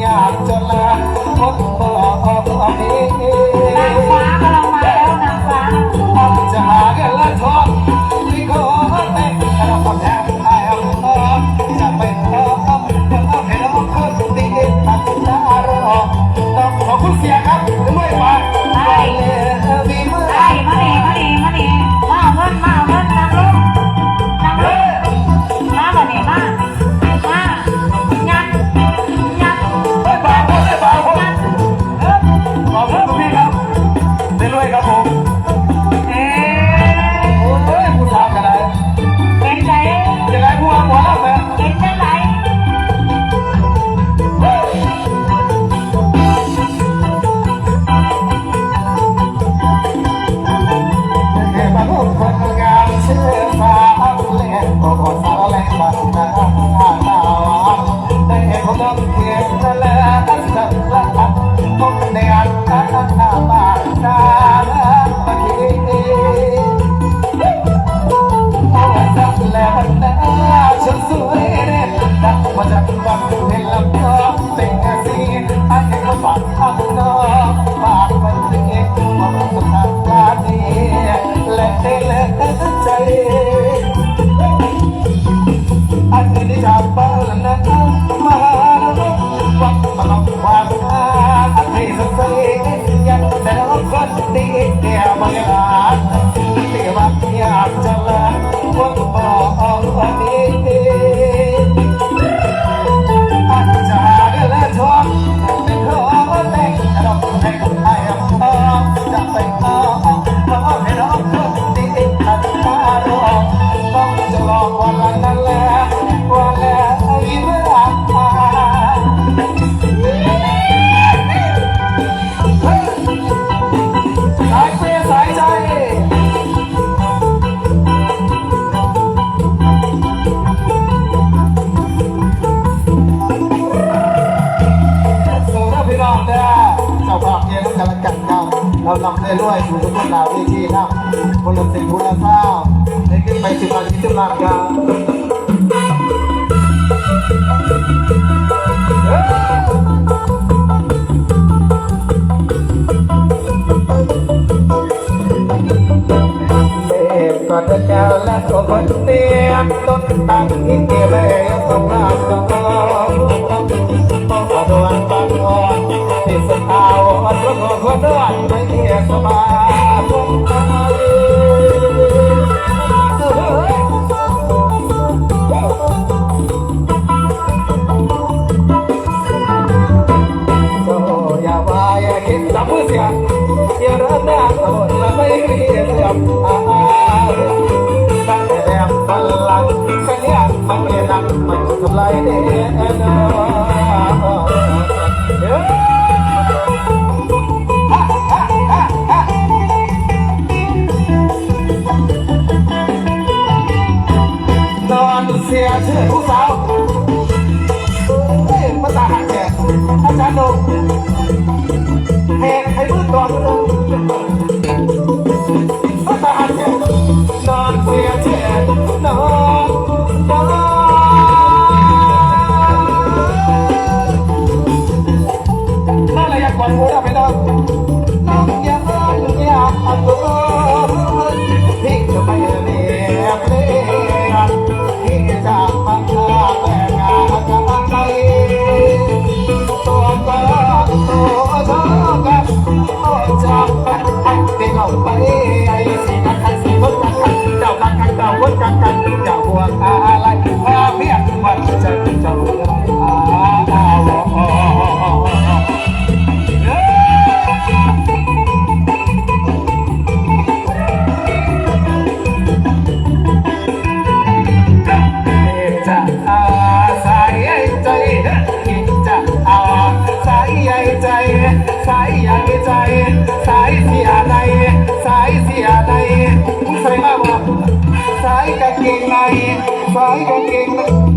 อยากจะลาคนบ่ ได้ด้วยสู่ทุกคนเราวที่ที่นั่คนละสิ่งคนละเศร้าได้ขึ้นไปสิบวันที่จะลาครับก็จะเจ้าและตัวคนเตี้ยต้นตั้งที่เกเรสงครามสงคราม เสียชื่อผู้สาวเฮ้ยภาษาหักแกอาจารย์ด Thank you. ใจสายอยากมีใสายเสียในสายเสียในใส่มาบอกสายกางเกงในสายกางเกงใน